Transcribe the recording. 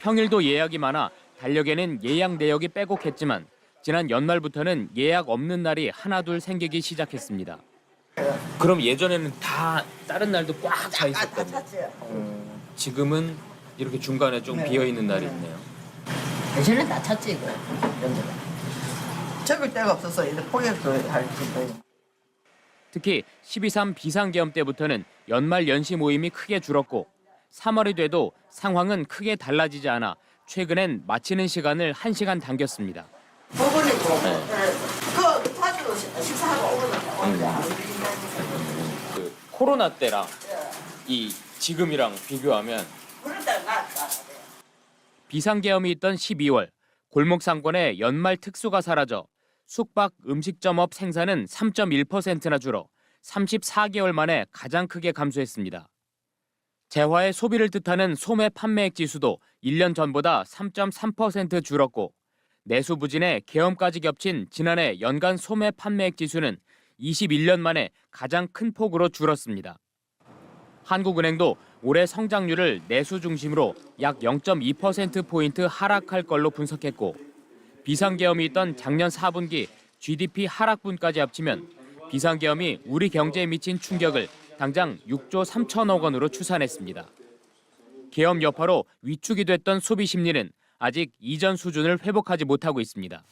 평일도 예약이 많아 달력에는 예약 내역이 빼곡했지만 지난 연말부터는 예약 없는 날이 하나둘 생기기 시작했습니다. 그럼 예전에는 다 다른 날도 꽉차 있었거든요. 찼어요. 지금은 이렇게 중간에 좀 네. 비어 있는 날이 있네요. 예전에 다 찼지 이거 연주가. 적을 데가 없어서 이제 포기도 할 정도예요. 특히 12.3 비상계엄 때부터는 연말 연시 모임이 크게 줄었고 3월이 돼도 상황은 크게 달라지지 않아 최근엔 마치는 시간을 1시간 당겼습니다. 5분이고 네. 그 파주로 식사하고 오거든요. 그 코로나 때랑 이 지금이랑 비교하면 그럴 때는 낫다. 비상계엄이 있던 12월 골목 상권에 연말 특수가 사라져 숙박 음식점업 생산은 3.1%나 줄어 34개월 만에 가장 크게 감소했습니다. 재화의 소비를 뜻하는 소매 판매액 지수도 1년 전보다 3.3% 줄었고 내수 부진에 계엄까지 겹친 지난해 연간 소매 판매액 지수는 21년 만에 가장 큰 폭으로 줄었습니다. 한국은행도 올해 성장률을 내수 중심으로 약 0.2%포인트 하락할 걸로 분석했고 비상계엄이 있던 작년 4분기 GDP 하락분까지 합치면 비상계엄이 우리 경제에 미친 충격을 당장 6조 3천억 원으로 추산했습니다. 계엄 여파로 위축이 됐던 소비 심리는 아직 이전 수준을 회복하지 못하고 있습니다.